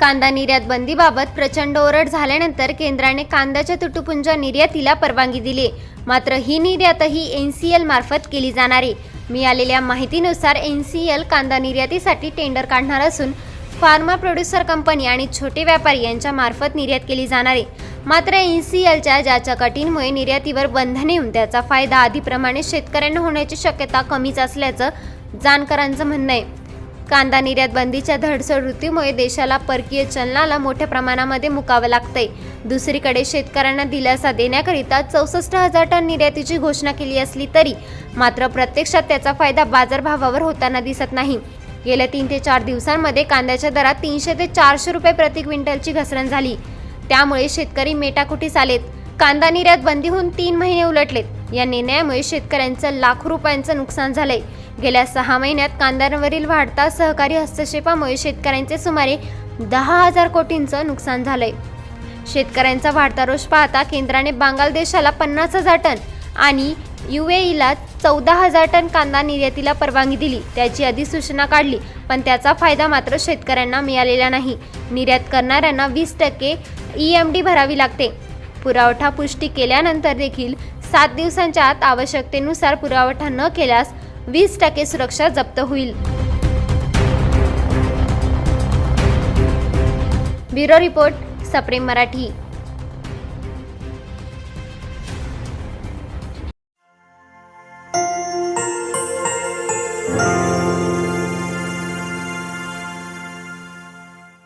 कांदा निर्यात बंदीबाबत प्रचंड ओरड झाल्यानंतर केंद्राने कांद्याच्या तुटुपुंजा निर्यातीला परवानगी दिली. मात्र ही निर्यातही एन सी एल मार्फत केली जाणार आहे. मिळालेल्या माहितीनुसार एन सी एल कांदा निर्यातीसाठी टेंडर काढणार असून फार्मा प्रोड्युसर कंपनी आणि छोटे व्यापारी यांच्या मार्फत निर्यात केली जाणार आहे. मात्र एन सी एलच्या ज्याच्या कटींमुळे निर्यातीवर बंधने येऊन त्याचा फायदा आधीप्रमाणे शेतकऱ्यांना होण्याची शक्यता कमीच असल्याचं जाणकारांचं म्हणणं आहे. कांदा निर्यात बंदीच्या धडसड वृत्तीमुळे देशाला परकीय चलनाला मोठ्या प्रमाणामध्ये मुकावं लागतंय. दुसरीकडे शेतकऱ्यांना दिलासा देण्याकरिता चौसष्ट हजार टन निर्यातीची घोषणा केली असली तरी मात्र प्रत्यक्षात त्याचा फायदा बाजारभावावर होताना दिसत नाही. गेल्या तीन ते चार दिवसांमध्ये कांद्याच्या दरात तीनशे ते चारशे रुपये प्रति क्विंटलची घसरण झाली. त्यामुळे शेतकरी मेटाकुटीस आलेत. कांदा निर्यात बंदी होऊन तीन महिने उलटलेत. या निर्णयामुळे शेतकऱ्यांचं लाखो रुपयांचं नुकसान झालंय. गेल्या सहा महिन्यात कांद्यांवरील वाढता सहकारी हस्तक्षेपामुळे शेतकऱ्यांचे सुमारे दहा हजार कोटींचं नुकसान झालंय. शेतकऱ्यांचा वाढता रोष पाहता केंद्राने बांगलादेशाला पन्नास हजार टन आणि यू ईला चौदा हजार टन कांदा निर्यातीला परवानगी दिली. त्याची अधिसूचना काढली पण त्याचा फायदा मात्र शेतकऱ्यांना मिळालेला नाही. निर्यात करणाऱ्यांना वीस टक्के ई एम डी भरावी लागते. पुरवठा पुष्टी केल्यानंतर देखील सात दिवसांच्या आत आवश्यकतेनुसार पुरवठा न केल्यास वीस टक्के सुरक्षा जप्त होईल. ब्युरो रिपोर्ट सप्रेम मराठी.